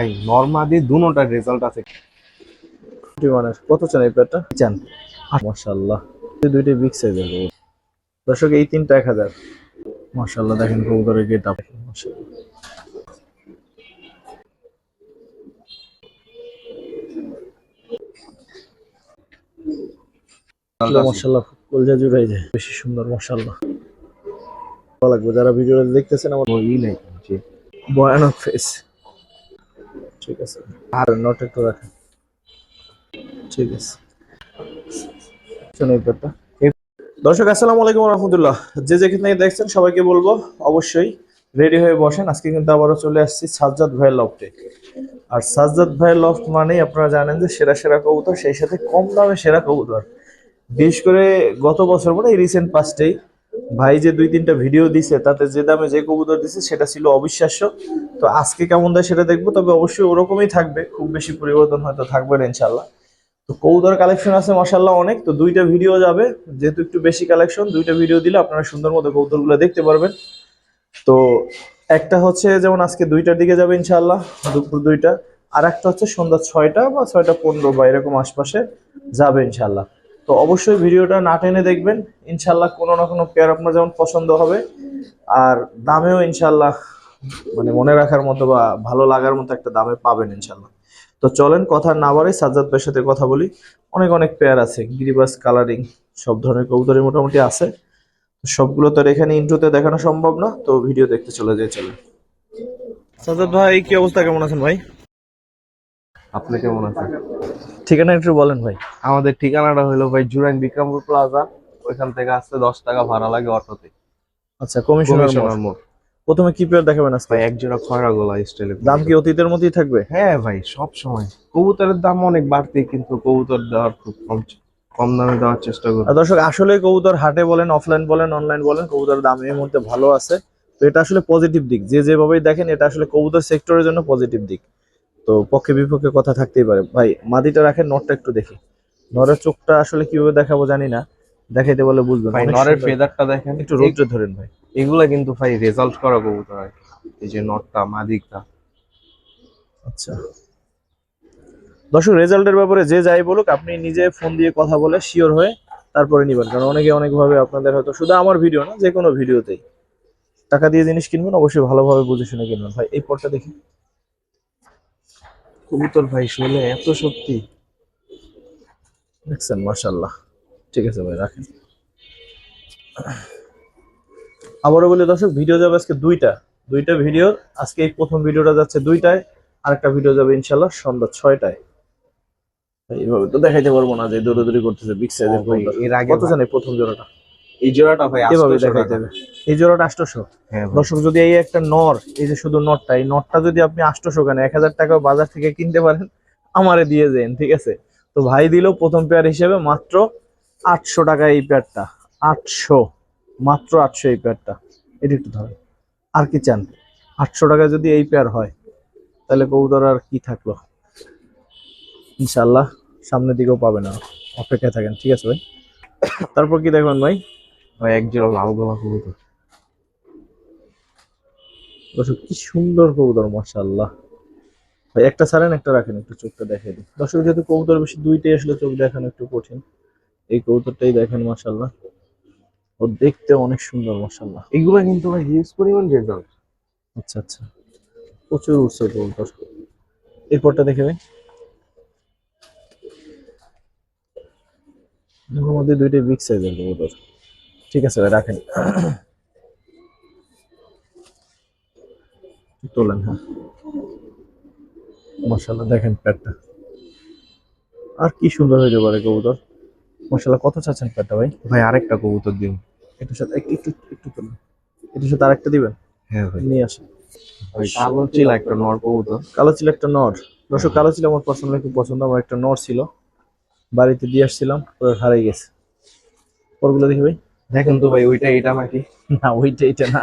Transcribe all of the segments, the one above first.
ভাই নর্মাদি দুটোটার রেজাল্ট আছে। কত চান এই প্যাডটা চান। মাশাল্লাহ এই দুইটাই বিগ সাইজের দর্শক এই তিনটা এক হাজার। মাশাল্লাহ দেখেন কবুতরের গেট আপ মাশাল্লাহ কলজা জুড়াই যায়। বেশি সুন্দর মাশাল্লাহ ভালো লাগবে। যারা ভিডিওটা দেখতেছেন আমার ই নাই যে ভয়ানক ফেস ঠিক আছে। আর নট একটু রাখেন। ঠিক আছে। দর্শক, আসসালামু আলাইকুম রহমতুল্লাহ। যে যেখানে দেখছেন, সবাইকে বলব, অবশ্যই রেডি হয়ে বসেন। আজকে কিন্তু আবারও চলে আসছি সাজ্জাদ ভাইয়ের লফটে আর সাজ্জাদ ভাইয়ের লফট মানেই আপনারা জানেন যে, সেরা সেরা কবুতর, সেই সাথে কম দামে সেরা কবুতর। বিশেষ করে গত বছর মানে এই রিসেন্ট পাস্টেই ভাই যে দুই তিনটা ভিডিও দিছে, তাতে যে দামে যে কবুতর দিছে, সেটা ছিল অবিশ্বাস্য। তো আজকে কেমন দেয় সেটা দেখব, তবে অবশ্যই ওরকমই থাকবে, খুব বেশি পরিবর্তন হয়তো থাকবে না ইনশাল্লাহ তো কবুতর কালেকশন আছে মাসাল্লাহ অনেক, তো দুইটা ভিডিও যাবে। যেহেতু একটু বেশি কালেকশন দুইটা ভিডিও দিলে আপনারা সুন্দর মতো কবুতরগুলো দেখতে পারবেন। তো একটা হচ্ছে যেমন আজকে দুইটার দিকে যাবে ইনশাল্লাহ দুপুর দুইটা। আর একটা হচ্ছে সন্ধ্যা ছয়টা বা ছয়টা পনেরো বা এরকম আশপাশে যাবে ইনশাল্লাহ তো অবশ্যই ভিডিওটা না টেনে দেখবেন। ইনশাল্লাহ কোনো না কোনো পেয়ার আপনার যেমন পছন্দ হবে। আর দামেও ইনশাল্লাহ মানে মনে রাখার মতো বা ভালো লাগার মতো একটা দামে পাবেন ইনশাল্লাহ তো চলেন কথা না বাড়ে সাজ্জাদ ভাইয়ের সাথে কথা বলি। অনেক অনেক পেয়ার আছে, গিরিবাস, কালারিং, সব ধরনের কবুতরই মোটামুটি আছে। সবগুলো তো এখানে ইন্ট্রোতে দেখানো সম্ভব না, তো ভিডিও দেখতে চলে যায় চলে সাজ্জাদ ভাই, কি অবস্থা? কেমন আছেন ভাই? আপনি কেমন আছেন? ঠিকানা একটু বলেন ভাই। আমাদের ঠিকানাটা হলো ভাই জুরাইন বিক্রমপুর প্লাজা। ওইখান থেকে আসতে দশ টাকা ভাড়া লাগে অটোতে। আচ্ছা কমিশনার মোড়। প্রথমে কি পেয়ার দেখাবেন আজকে? ভাই এক জোড়া খয়রা গোলা স্টাইলে দাম কি অতীতের মতোই থাকবে? হ্যাঁ ভাই সব সময়। কবুতরের দাম অনেক বাড়তি কিন্তু কবুতর দেওয়ার খুব কম কম দামে দেওয়ার চেষ্টা করি। দর্শক আসলে কবুতর হাটে বলেন অফলাইন বলেন অনলাইন বলেন কবুতর দাম এই মুহূর্তে ভালো আছে। তো এটা আসলে পজিটিভ দিক। যে যেভাবেই দেখেন এটা আসলে কবুতর সেক্টরের জন্য পজিটিভ দিক। তো পক্ষে বিপক্ষে কথা থাকতেই পারে। ভাই মাদিটা রাখেন নটটা একটু দেখি। নরের চোখটা আসলে কীভাবে দেখাবো জানি না। দেখাইতে বলে বুঝবেন। ভাই নরের ফেদারটা দেখেন। একটু রোদ্রে ধরেন ভাই। এগুলা কিন্তু ভাই রেজাল্ট করা কবুতর আর এই যে নটটা মাদিকটা আচ্ছা। দর্শক রেজাল্টের ব্যাপারে যে যাই বলুক আপনি নিজে ফোন দিয়ে কথা বলে শিওর হয়ে তারপরে নিবেন। কারণ অনেকে অনেকভাবে আপনাদের হয়তো শুধু আমার ভিডিও না যে কোনো ভিডিওতেই। টাকা দিয়ে জিনিস কিনবেন অবশ্যই ভালোভাবে বুঝে শুনে কিনবেন। ভাই এই পরটা দেখি। কবুতর ভাই শুনে এত শক্তি। দেখছেন মার্শাল্লাহ ঠিক আছে ভাই রাখেন। আবারও বলি দর্শক ভিডিও যাবে আজকে দুইটা। দুইটা ভিডিও আজকে এই প্রথম ভিডিওটা যাচ্ছে দুইটায় আরেকটা ভিডিও যাবে ইনশাল্লাহ সন্ধ্যা ছয়টায়। এইভাবে তো দেখাইতে পারব না যে দৌড়াদৌড়ি করতেছে বিগ সাইজের এর আগে কত জানে প্রথম জোড়াটা? এই জোড়াটা ভাই এভাবে 800 দেখাইতে টাকা। হবে এই জোড়াটা আটশোশো হ্যাঁ দর্শক যদি এই একটা নর এই যে শুধু নটটা এই নটটা যদি আপনি আটশোশো কেন এক হাজার টাকা বাজার থেকে কিনতে পারেন আমারে দিয়ে দেন ঠিক আছে? তো ভাই দিল প্রথম পেয়ার হিসেবে মাত্র আটশো টাকা এই পেয়ারটা আটশো মাত্র আটশো এই পেয়ারটা এটা একটু ধরেন। আর কি চান? আটশো টাকা যদি এই পেয়ার হয় তাহলে কবুতর আর কি থাকল? ইনশাল্লাহ সামনের দিকেও পাবে না অপেক্ষায় থাকেন ঠিক আছে ভাই? তারপর কি দেখবেন ভাই? ভাই এক জোড়া লাল গোলা কবুতর। দর্শক কি সুন্দর কবুতর মাশাআল্লাহ। ভাই একটা ছাড়েন একটা রাখেন একটু চোখটা দেখে দিন দর্শক যেহেতু কবুতর বেশি দুইটাই আসলে চোখ দেখানো একটু কঠিন এই কবুতরটাই দেখেন মাশাআল্লাহ। ও দেখতে অনেক সুন্দর মাশাআল্লাহ। এগুলা কিন্তু ভাই হিউজ পরিমাণ রেজাল্ট আচ্ছা আচ্ছা। প্রচুর উঠছে কবুতর। এরপরটা দেখে ভাই। মধ্যে দুইটাই বিগ সাইজের কবুতর। ঠিক আছে ভাই রাখেন। তোলেন হ্যাঁ। মাশাল্লাহ দেখেন প্যাটটা আর কি সুন্দর হয়ে যাবে কবুতর। মাশাল্লাহ কত চাচ্ছেন প্যাটটা ভাই? ভাই আরেকটা কবুতর দিন। একটু সাথে একটু একটু একটু তোলেন। এটার সাথে আরেকটা দিবেন? হ্যাঁ ভাই। নিয়ে আসেন। ভাই কালো চিলা একটা নর কবুতর। কালো ছিল একটা নর। দর্শক কালো ছিল আমার পার্সোনালি খুব পছন্দ আমার একটা নর ছিল। বাড়িতে দিয়ে আসছিলাম পরে হারিয়ে গেছে। পরগুলো দেখি ভাই। দেখেন তো ভাই ওইটা এটা নাকি? না ওইটা এটা না।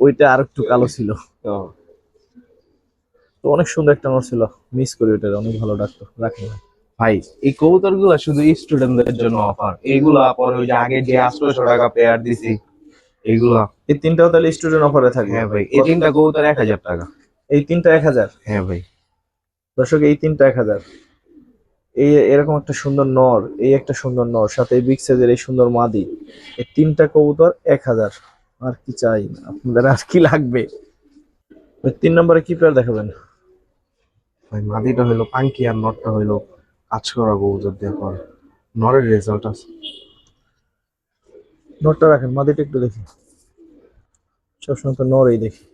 ওইটা আর একটু কালো ছিল। তো অনেক সুন্দর একটা নর ছিল। মিস করি ওইটা অনেক ভালো ডাক্তার ভাই। ভাই এই কবুতরগুলা শুধু স্টুডেন্টদের জন্য অফার এইগুলা পরে ওই যে আগে যে আটশোশো টাকা পেয়ার দিছি এইগুলা এই তিনটাও তাহলে স্টুডেন্ট অফারে থাকে হ্যাঁ ভাই এই তিনটা কবুতর এক হাজার টাকা। এই তিনটা এক হাজার? হ্যাঁ ভাই। দর্শক এই তিনটা এক হাজার। এই এরকম একটা সুন্দর নর এই একটা সুন্দর নর সাথে বিগ সাইজের এই সুন্দর মাদি এই তিনটা কবুতর এক হাজার। আর কি চাই আপনাদের আর কি লাগবে? ওই তিন নম্বরে কি পেয়ার দেখাবেন? ভাই মাদিটা হইল পাঙ্কি আর নটটা হইল কাজ করা কবুতর দিয়ে করে নরের রেজাল্ট আছে। নটটা রাখেন মাদিটা একটু দেখি। সবসময় তো নরই দেখি।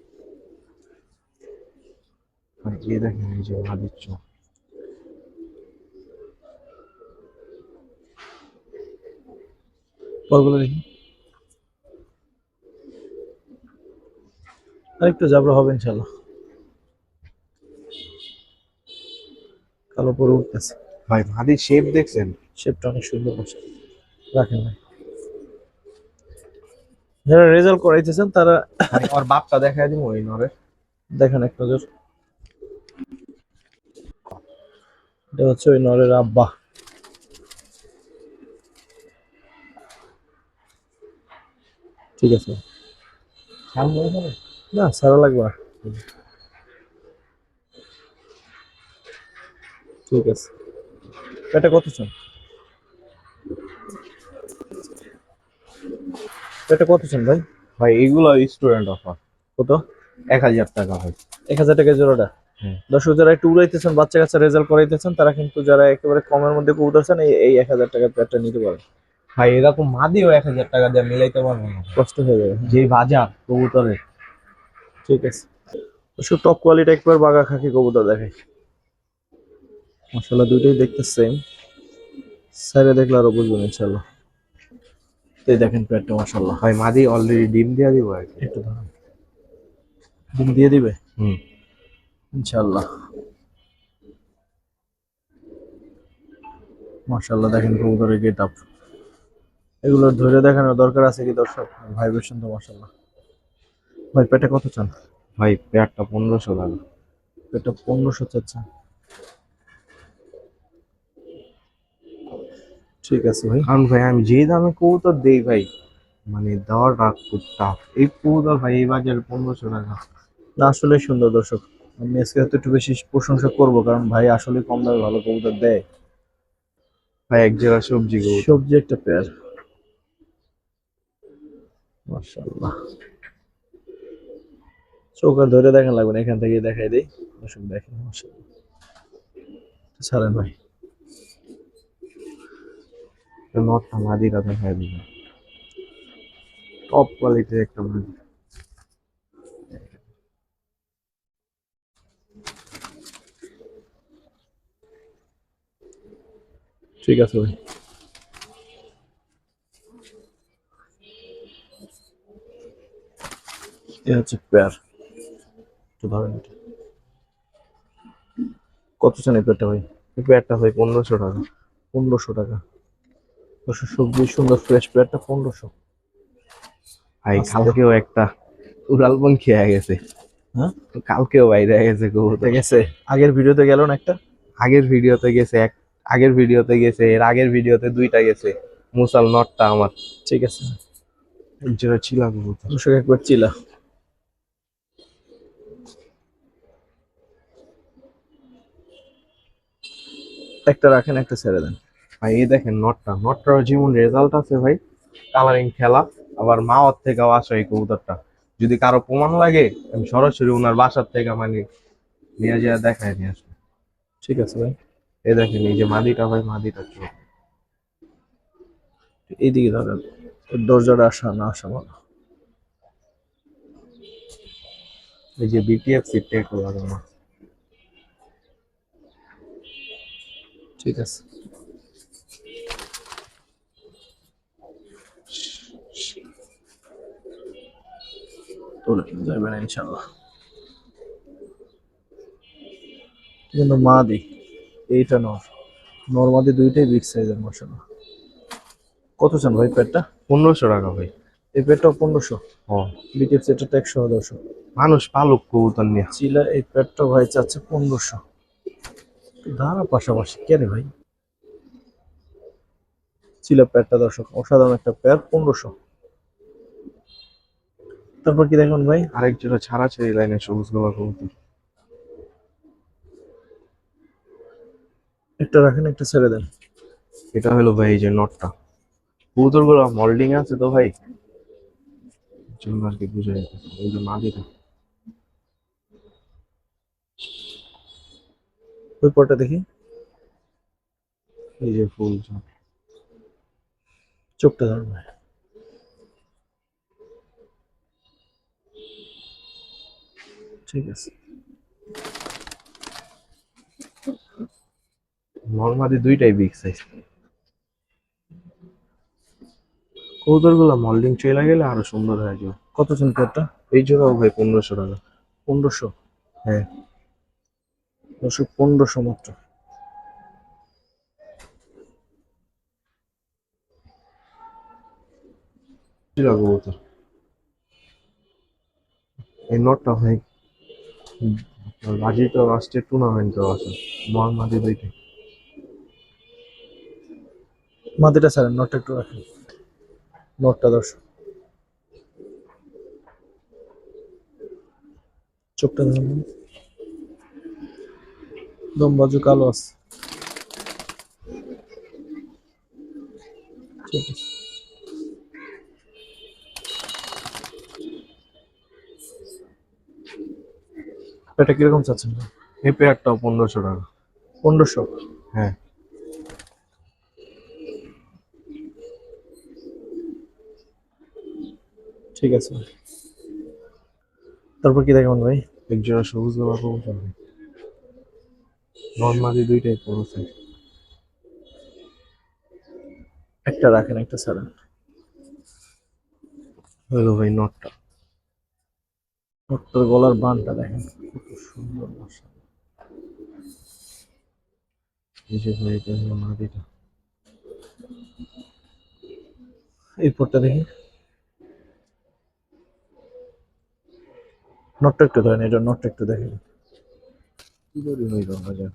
দেখেন এই যে মাদির চোখ। পরগুলো দেখি। আরেকটু জাবরা হবে ইনশাল্লাহ কালো পরে উঠতেছে। ভাই মাদির শেপ দেখছেন? শেপটা অনেক সুন্দর করছে রাখেন ভাই। যারা রেজাল্ট করাইতেছেন তারা আমার বাপটা দেখা দিব ওই নরের দেখেন এক নজর। এটা হচ্ছে ওই নরের আব্বা। ঠিক আছে। না সারা লাগবে। ঠিক আছে। এটা কত চান? এটা কত চান ভাই? ভাই এগুলো স্টুডেন্ট অফার কত? এক হাজার টাকা হয় এক হাজার টাকা জোড়াটা। দর্শক যারা একটু উড়াইতেছেন বাচ্চা কাচ্চা রেজাল্ট করাইতেছেন তারা কিন্তু যারা একেবারে কমের মধ্যে কবুতরছেন এই এই এক হাজার টাকার প্যাডটা নিতে পারেন। ভাই এরকম মাদিও এক হাজার টাকা দিয়ে মিলাইতে পারব না। কষ্ট হয়ে যাবে। যে বাজার কবুতরের। ঠিক আছে। দর্শক টপ কোয়ালিটি একবার বাগা খাকি কবুতর দেখাই। মশলা দুইটাই দেখতে সেম সাইডে দেখলে আরও বুঝবেন ইনশাল্লাহ এই দেখেন প্যাডটা মাশাল্লাহ ভাই মাদি অলরেডি ডিম দিয়ে দিব একটু ধরুন। ডিম দিয়ে দিবে? হুম। ইনশাল্লাহ মাশাল্লাহ দেখেন কবুতরের গেট আপ এগুলো ধরে দেখানোর দরকার আছে কি দর্শক? ভাইব্রেশন তো মাশাল্লাহ ভাই পেটে কত চান? ভাই পেয়ারটা পনেরোশো টাকা পেটটা পনেরোশো চাচ্ছেন। ঠিক আছে ভাই। কারণ ভাই আমি যে দামে কবুতর দেই ভাই মানে দেওয়াটা খুব টাফ এই কবুতর ভাই এই বাজারে পনেরোশো টাকা। না আসলে সুন্দর দর্শক। আমি আজকে হয়তো একটু বেশি প্রশংসা করব কারণ ভাই আসলে কম দামে ভালো কবুতর দেয়। ভাই এক জোড়া সবজি কবুতর। সবজি একটা পেয়ার মাশাআল্লাহ। চোখ আর ধরে দেখেন লাগবে না এখান থেকে দেখাই দেই। দর্শক দেখেন মাশাআল্লাহ। ছাড়েন ভাই। নটটা মাদিটা দেখা দিবে টপ কোয়ালিটির একটা মাদি। ঠিক আছে ভাই। এ হচ্ছে পেয়ার। একটু ধরেন এটা। কত চান এই পেয়ারটা ভাই? এই পেয়ারটা ভাই পনেরোশো টাকা। পনেরোশো টাকা। সবজি সুন্দর ফ্রেশ পেয়ারটা পনেরোশো। ভাই আচ্ছা। কালকেও একটা উড়ালবন খেয়ে গেছে। হ্যাঁ? কালকেও বাইরে গেছে কবুতর। গেছে। আগের ভিডিওতে গেল না একটা? আগের ভিডিওতে গেছে এক আগের ভিডিওতে গেছে এর আগের ভিডিওতে দুইটা গেছে। মুসাল নটটা আমার। ঠিক আছে। ছিল কবুতর। একবার চিলা একটা রাখেন একটা ছেড়ে দেন। ভাই এই দেখেন নটটা। নটটার যেমন রেজাল্ট আছে ভাই কালারিং খেলা আবার মা ওর থেকেও আসে এই কবুতরটা। যদি কারও প্রমাণ লাগে আমি সরাসরি ওনার বাসার থেকে মানে নিয়ে যা দেখায় নিয়ে আসব। ঠিক আছে ভাই। এই দেখেন এই যে মাদিটা ভাই মাদিটা চোখ। এইদিকে ধরেন দরজাটা আসা না আসা ভালো এই যে বিপিএফ সিট টেক লাগানো। ঠিক আছে। ইনশাল্লাহ কিন্তু এইটা নর। নরমাদি দুইটাই বিগ সাইজের মশলা কত চান ভাই পেটটা? পনেরোশো টাকা ভাই। এই পেটটাও পনেরোশো। সেটাটা একশো দশশো মানুষ পালুক কবুতর নিয়ে। চিলা এই পেটটা ভাই চাচ্ছে পনেরোশো। দাঁড়া পাশাপাশি। কে রে ভাই? ছিল প্যারটা দর্শক অসাধারণ একটা প্যাড পনেরোশো। তারপর কি দেখুন ভাই? আরেক জোড়া ছাড়া ছেড়ে লাইনে সবুজ গোলা কবুতর। একটা রাখেন একটা ছেড়ে দেন। এটা হলো ভাই এই যে নটটা। কবুতরগুলো মল্ডিং আছে তো ভাই? জন্য আর কি বুঝে এই যে মাদিটা ওই পরটা দেখি। এই যে ফুল চোখটা ধরুন ভাই। ঠিক আছে। নর্মালি দুইটাই বিগ সাইজ কবুতরগুলো মল্ডিং চলে গেলে আরও সুন্দর হয়ে যাবে। কত পেয়ারটা এই জোড়াও ভাই পনেরোশো টাকা। পনেরোশো? হ্যাঁ। দশক পনেরোশো মাত্র। কবুতর এই নটটা ভাই বাজি তো রাষ্ট্রের টুর্নামেন্টও আছে নর্মালি দুইটাই মাদিটা ছাড়েন নটটা একটু রাখেন। নটটা দর্শক। চোখটা ধরুন। দম বাজু কালো আছে। ঠিক আছে এটা কীরকম চাচ্ছেন এই পেয়ারটাও পনেরোশো টাকা। পনেরোশো? হ্যাঁ। ঠিক আছে। তারপর কি দেখাবেন ভাই? এক জোড়া সবুজ গলা কবুতর নর্মালি দুইটাই সাইজ একটা রাখেন একটা ছাড়েন। হলো ভাই নটটা। ওর গলার বানটা দেখেন কত সুন্দর মাশাআল্লাহ। এই যে ভাই এটা হলো মাদিটা এই পরটা দেখি। নটটা একটু ধরেন এটা নটটা একটু দেখেন। কি করে হইল হাজার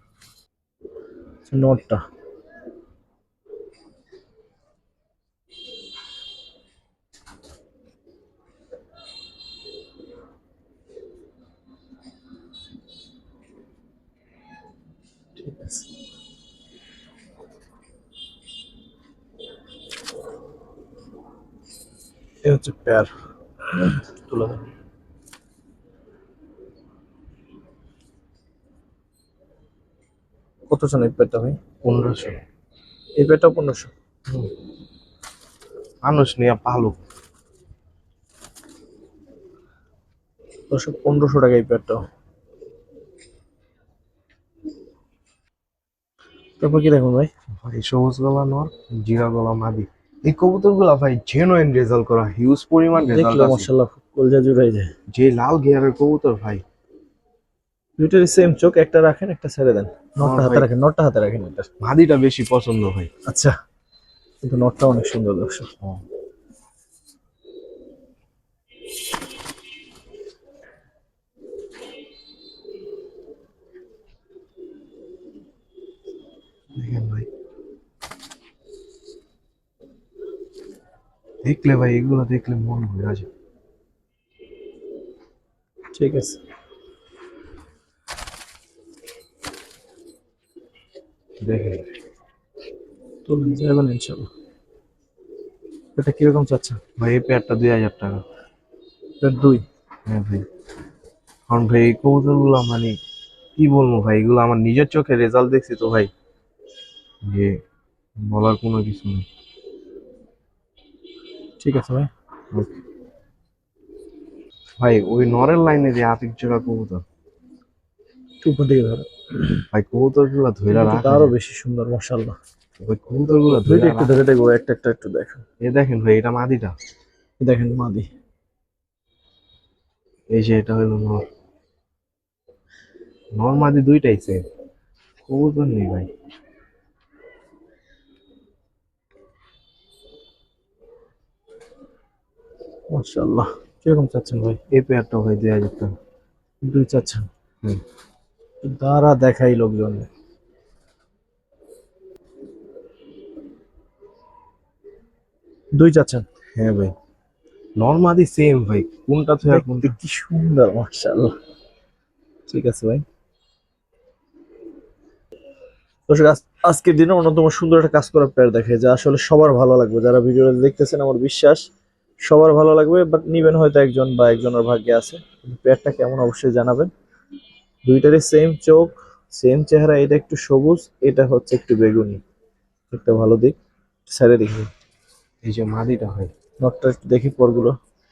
এ হচ্ছে পেয়ার। তুলে দেন কত জন এই পেয়ারটা ভাই? পনেরোশো। এই পেয়ারটা পনেরোশো? মানুষ নিয়ে ভালো পনেরোশো টাকা এই পেয়ারটা তারপর কি দেখুন ভাই? ভাই সবুজ গলা নর জিরা গলা মাদি। এই কবুতরগুলা ভাই জেনুইন রেজাল্ট করা হিউজ পরিমাণ রেজাল্ট আছে। মশাল্লাহ কলজা জুড়াই যায় যে লাল গিয়ারের কবুতর ভাই। দুইটারই সেম চোখ একটা রাখেন একটা ছেড়ে দেন। নটটা হাতে রাখেন নটটা হাতে রাখেন এটা। মাদিটা বেশি পছন্দ ভাই আচ্ছা কিন্তু নটটা অনেক সুন্দর দর্শক। ভাই। দেখলে ভাই এগুলো দেখলে মন হয়ে আছে ঠিক আছে। দেখেন তুলুন যাবেন ইনশাল্লাহ এটা কীরকম চাচ্ছেন? ভাই এই পেয়ারটা দুই হাজার টাকা। এটা দুই? হ্যাঁ ভাই। কারণ ভাই এই কবুতর মানে কি বলব ভাই এগুলো আমার নিজের চোখে রেজাল্ট দেখছি তো ভাই। যে বলার কোনো কিছু নেই। ঠিক আছে ভাই। ভাই ওই নরের লাইনে যে আতিক জোড়া কবুতর। একটু উপর দিকে ধরো। ভাই কবুতরগুলো এটা রাখা আরও বেশি সুন্দর মশাল্লাহ ওই কবুতরগুলো ধরে একটু ধরে দেখব একটা একটা একটু দেখেন। এ দেখেন ভাই এটা মাদিটা। দেখেন মাদি। এই যে এটা হলো নর। নর মাদি দুইটাই সেম কবুতর নেই ভাই। মশাল্লাহ কীরকম চাচ্ছেন ভাই? এই পেয়ারটা ভাই হাজার টাকা দুই চাচ্ছেন। হুম। দ্বারা দেখাই লোকজন দুই চাচ্ছেন? হ্যাঁ ভাই। নর মাদি সেম ভাই কোনটা থেকে কোনটা? কি সুন্দর মাশাআল্লাহ। ঠিক আছে ভাই। দর্শক আজকের দিনে অন্যতম সুন্দর একটা কাজ করা পেয়ার দেখে যা আসলে সবার ভালো লাগবে। যারা ভিডিওটা দেখতেছেন আমার বিশ্বাস সবার ভালো লাগবে বাট নিবেন হয়তো একজন বা একজনের ভাগ্যে আছে। পেয়ারটা কেমন অবশ্যই জানাবেন। দুইটারই সেম চোখ সেম চেহারা এটা একটু সবুজ এটা হচ্ছে একটু বেগুনি। একটা ভালো দিক স্যারে দেখি। এই যে মাদিটা হয়। নটটা একটু দেখি পরগুলো।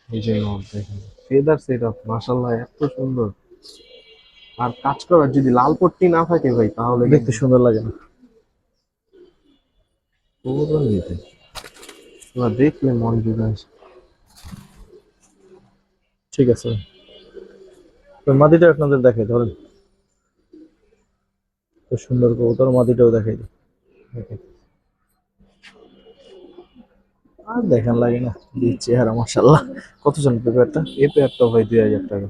এই যে নট দেখেন ফেদার সেট আপ মাশাল্লাহ এত সুন্দর। আর কাজ করার যদি লাল পট্টি না থাকে ভাই তাহলে দেখতে সুন্দর লাগে না। পুরো নিতে। এবার দেখলে মন জুড়ে আসে। ঠিক আছে। তো মাদিটা আপনাদের দেখাই ধরেন। তো সুন্দর কবুতর মাদিটাও দেখাই দিই। আর দেখেন লাগে না চেহারা মাসাল্লাহ কত জন পেপারটা? এই পেয়ারটা ভাই দুই হাজার টাকা।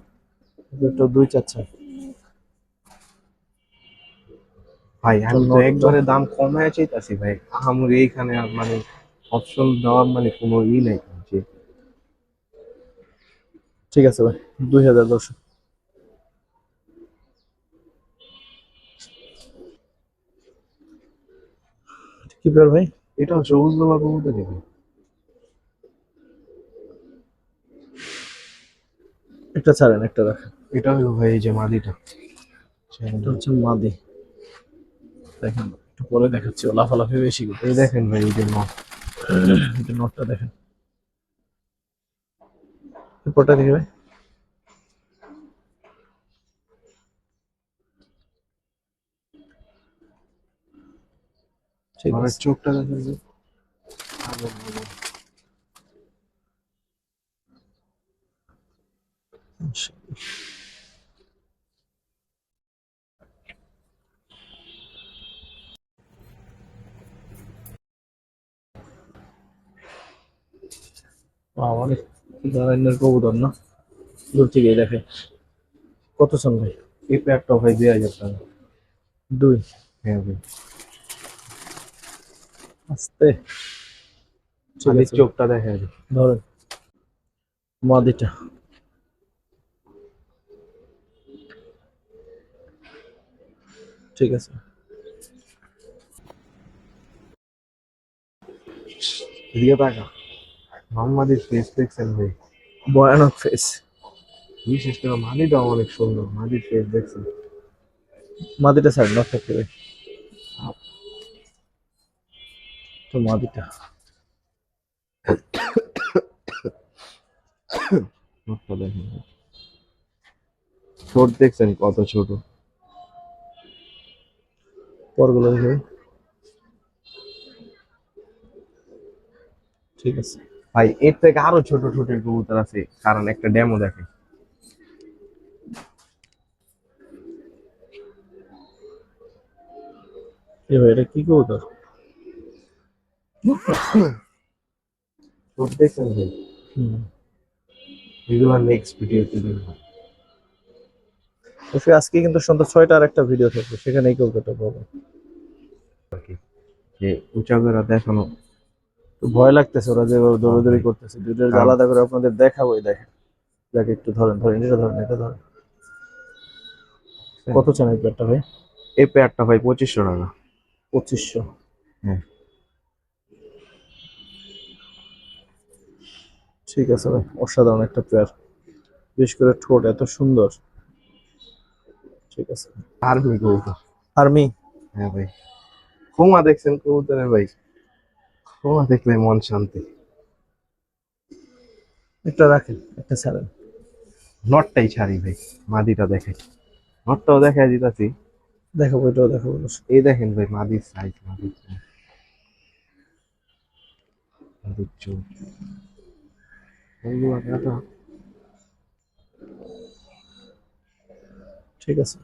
পেপারটা দুই চাচ্ছে ভাই আমি তো একবারে দাম কমায় চাইতাছি ভাই। আহামরি এইখানে মানে অপশন দেওয়ার মানে কোনো ই নাই ঠিক আছে ভাই দুই হাজার দশ। কি পেপার ভাই? এটা সবুজ বাবা কবুতর দেখি একটা ছাড়েন একটা রাখেন। এটা হলো ভাই এই যে মাদিটা। এটা হচ্ছে মাদি। দেখেন একটু পরে দেখাচ্ছি লাফালাফি বেশি করে এই দেখেন ভাই এই যে নট এটা নোটটা দেখেন। পেপারটা দেখি ভাই। ঠিক আমার আছে চোখটা দেখেন যে আমাদের ধরনের কবুতর না দূর থেকে দেখে কত সন ভাই এই পেয়ারটা ভাই দুই হাজার টাকা দুই হ্যাঁ ভাই আস্তে। চোখটা দেখা যায় ধরেন মাদিটা। ঠিক আছে। এদিকে টাকা মোহাম্মদের ফেস দেখছেন ভাই? ভয়ানক ফেস বিশেষ করে মাদিটাও অনেক সুন্দর। মাদির ফেস দেখছেন? মাদিটা স্যার নট থাকতে ভাই তো মাদিটা মুখটা দেখেন ছোট দেখছেন কত ছোট পরগুলো দেখে ভাই। ঠিক আছে ভাই এর থেকে আরও ছোট ছোট কবুতর আছে কারণ একটা ডেমো দেখে এ ভাই এটা কি কবুতর ছোট দেখছেন ভাই এগুলো নেক্সট ভিডিওতে দেখব অবশ্যই আজকে কিন্তু সন্ধ্যা ছয়টা আর একটা ভিডিও থাকবে সেখানে এই কবুতরটা পাবো যে দেখানো। তো ভয় লাগতেছে ওরা যে দৌড়াদৌড়ি করতেছে দুইটার হ্যাঁ। আলাদা করে আপনাদের দেখাবোই দেখেন। যাকে একটু ধরেন ধরেন এটা ধরেন এটা ধরেন। কত চান এই প্যাডটা ভাই? এই পেয়ারটা ভাই পঁচিশশো টাকা। পঁচিশশো। হ্যাঁ। ঠিক আছে ভাই অসাধারণ একটা পেয়ার বিশেষ করে ঠোঁট এত সুন্দর। ঠিক আছে। আর্মি কবুতর। আর্মি হ্যাঁ ভাই। খোমা দেখছেন কবুতরের ভাই। খোমা দেখলে মন শান্তি। একটা রাখেন একটা ছাড়েন। নটটাই ছাড়ি ভাই মাদিটা দেখাই। নটটাও দেখাই দিতাছি। দেখাবো এটাও দেখাবো। এই দেখেন ভাই মাদির সাইজ মাদির চোখ মাদির চোখ। ঠিক আছে।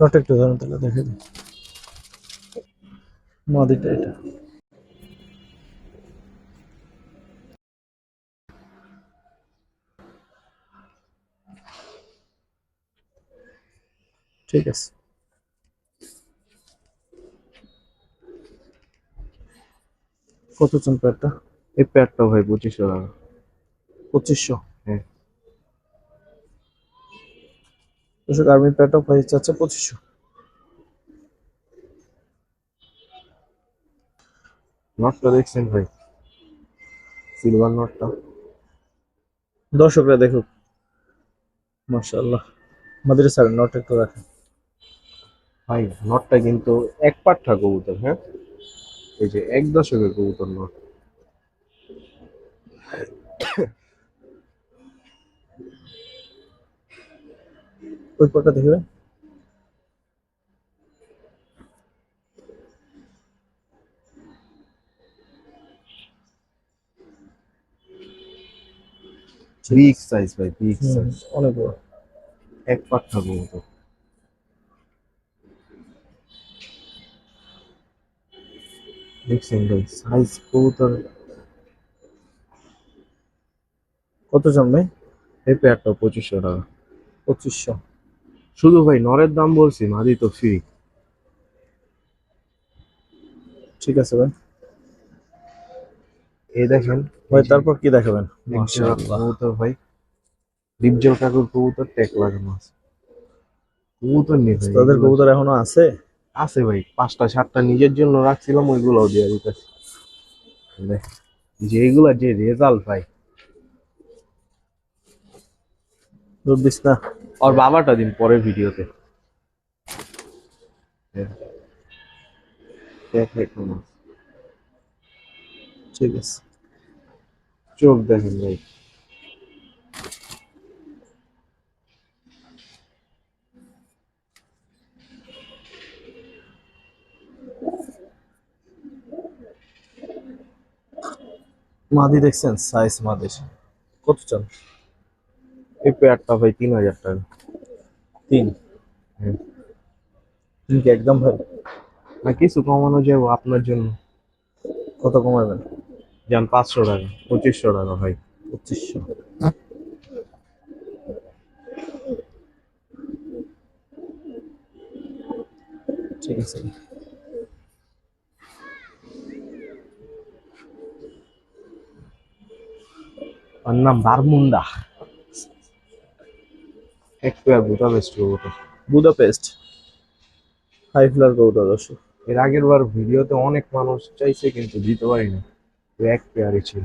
নট একটু ধরেন তাহলে দেখে দিই। মাদিটা এটা। ঠিক আছে। কত চান প্যাডটা? এই প্যাডটা ভাই পঁচিশশো টাকা। পঁচিশশো? হ্যাঁ। দর্শক আর্মি প্যাটও প্রাইস চাচ্ছে পঁচিশশো। নটটা দেখছেন ভাই? সিলভার নটটা দর্শকরা দেখুক। মাশাআল্লাহ। আমাদের স্যার নট একটু রাখেন। ভাই নটটা কিন্তু এক পাট্টা কবুতর হ্যাঁ? এই যে এক দশকের কবুতর নট ওই পটটা দেখবে? বিগ সাইজ ভাই বিগ সাইজ অনেক বড়। এক পাট্টা কবুতর। দেখছেন ভাই সাইজ কবুতর। কত জন্মে এই পেয়ারটা পঁচিশশো টাকা। পঁচিশশো। শুধু ভাই নরের দাম বলছি মাদি তো ফ্রি ঠিক আছে ভাই। এই দেখেন ভাই তারপর কি দেখাবেন? কবুতর ভাই। ডিপজল কাকুর কবুতর ট্যাক লাগানো আছে। কবুতর নেই তাদের কবুতর এখনও আছে? আছে ভাই, পাঁচটা, সাতটা নিজের জন্য রাখছিলাম, ওইগুলোও দিয়ে দিতেছি। যে এগুলা যে রেজাল্ট ভাই দুধ না? আর বাবাটা দিন পরে ভিডিওতে। ঠিক আছে। চোখ দেখেন ভাই। মাদি দেখছেন? সাইজ মাদির কত চান? এই পেয়ারটা ভাই তিন হাজার টাকা। তিন। তিন কি একদম ভাই? না কিছু কমানো যাব আপনার জন্য। কত কমাবেন? যান পাঁচশো টাকা পঁচিশশো টাকা ভাই। পঁচিশশো। ঠিক আছে। ওর নাম বারমুন্ডা। এক পেয়ার বুটা বেস্ট কবুতর বুদাপেস্ট। হাই ফ্লার কবুতর দর্শক। এর আগের বার ভিডিওতে অনেক মানুষ চাইছে কিন্তু দিতে পারি না এক পেয়ারই ছিল।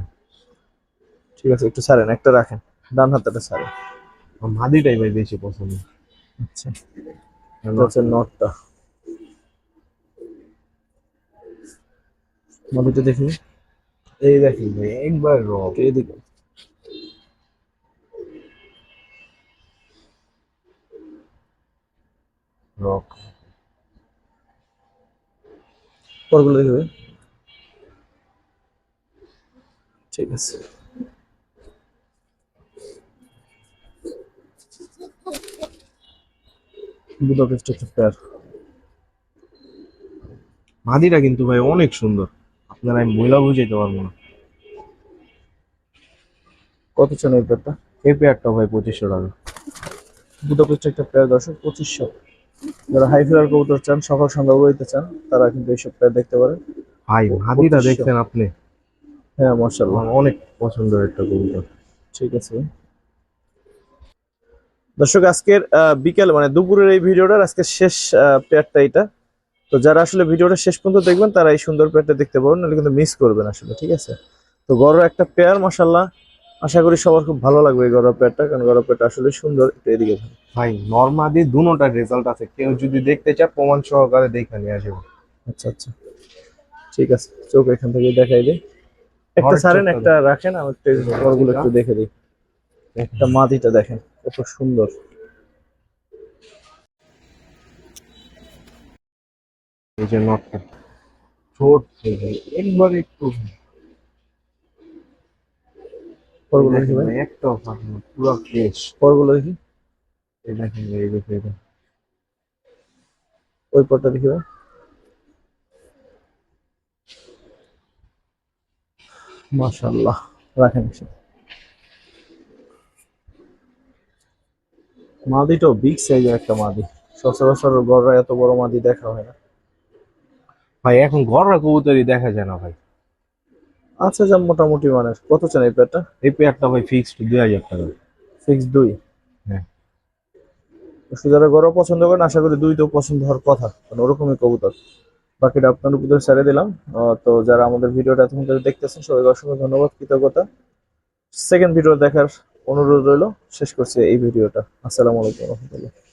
ঠিক আছে একটু ছাড়েন একটা রাখেন। ডান হাতটা ছাড়েন। আমার মাদিটাই ভাই বেশি পছন্দ। আচ্ছা। হচ্ছে নটটা। মাদিটা দেখি এই দেখি ভাই একবার রক এদিকে রক। পরগুলো দেখবে ঠিক আছে। বুদাপেস্ট একটা পেয়ার মাদিটা কিন্তু ভাই অনেক সুন্দর। আপনারা আমি মহিলা বুঝাইতে পারব না। কত চান এই পেয়ারটা এই পেয়ারটা ভাই পঁচিশশো টাকা। বুদাপেস্ট একটা পেয়ার দর্শক পঁচিশশো। যারা হাই ফ্লার কবুতর চান সকাল সন্ধ্যা উড়াইতে চান তারা কিন্তু এইসব পেয়ার দেখতে পারেন। ভাই মাদিটা দেখছেন আপনি? হ্যাঁ মার্শাল্লাহ অনেক পছন্দের একটা কবুতর। ঠিক আছে। দর্শক আজকের বিকেল মানে দুপুরের এই ভিডিওটার আজকের শেষ পেয়ারটা এটা। তো যারা আসলে ভিডিওটা শেষ পর্যন্ত দেখবেন তারা এই সুন্দর পেয়ারটা দেখতে পারবেন নাহলে কিন্তু মিস করবেন আসলে ঠিক আছে? তো গড় একটা পেয়ার মাসাল্লাহ আশা করি সবার খুব ভালো লাগবে এই গড় পেয়ারটা কারণ গড় পেয়ারটা আসলে সুন্দর একটু এদিকে। ভাই। নর্মাদি দুটার রেজাল্ট আছে। কেউ যদি দেখতে চায় প্রমাণ সহকারে দেখে নিয়ে আসবে। আচ্ছা আচ্ছা। ঠিক আছে চোখ এখান থেকে দেখাই দিই। একটা চোখটা একটা রাখেন আমি একটু গড়গুলো একটু দেখে দিই। একটা মাটিটা দেখেন কত সুন্দর। এই যে নটটা ছোট একবার একটু পরগুলো দেখি ভাই ভাই, একটা পুরো ফ্রেশ পরগুলো দেখি। এই দেখেন এই দেখেন এটা। ওই পরটা দেখি ভাই। মাশাআল্লাহ রাখেন। মাদিটাও বিগ সাইজের একটা মাদি। সচরাচর গড়রা এত বড় মাদি দেখা হয় না। ভাই এখন ঘররা কবুতরই দেখা যায় না ভাই। আচ্ছা যা মোটামুটি মানে কত চান এই পেয়ারটা এই পেয়ারটা ভাই ফিক্সড দুই হাজার টাকা। ফিক্সড দুই? হ্যাঁ। যারা গরু পছন্দ করেন আশা করি দুই তো পছন্দ হওয়ার কথা। কারণ ওরকমই কবুতর। বাকিটা আপনার উপরে ছেড়ে দিলাম। তো যারা আমাদের ভিডিওটা এতক্ষণ ধরে দেখতেছেন সবাইকে অসংখ্য ধন্যবাদ কৃতজ্ঞতা। সেকেন্ড ভিডিও দেখার অনুরোধ রইল। শেষ করছি এই ভিডিওটা। আসসালামু আলাইকুম রহমতুল্লাহ।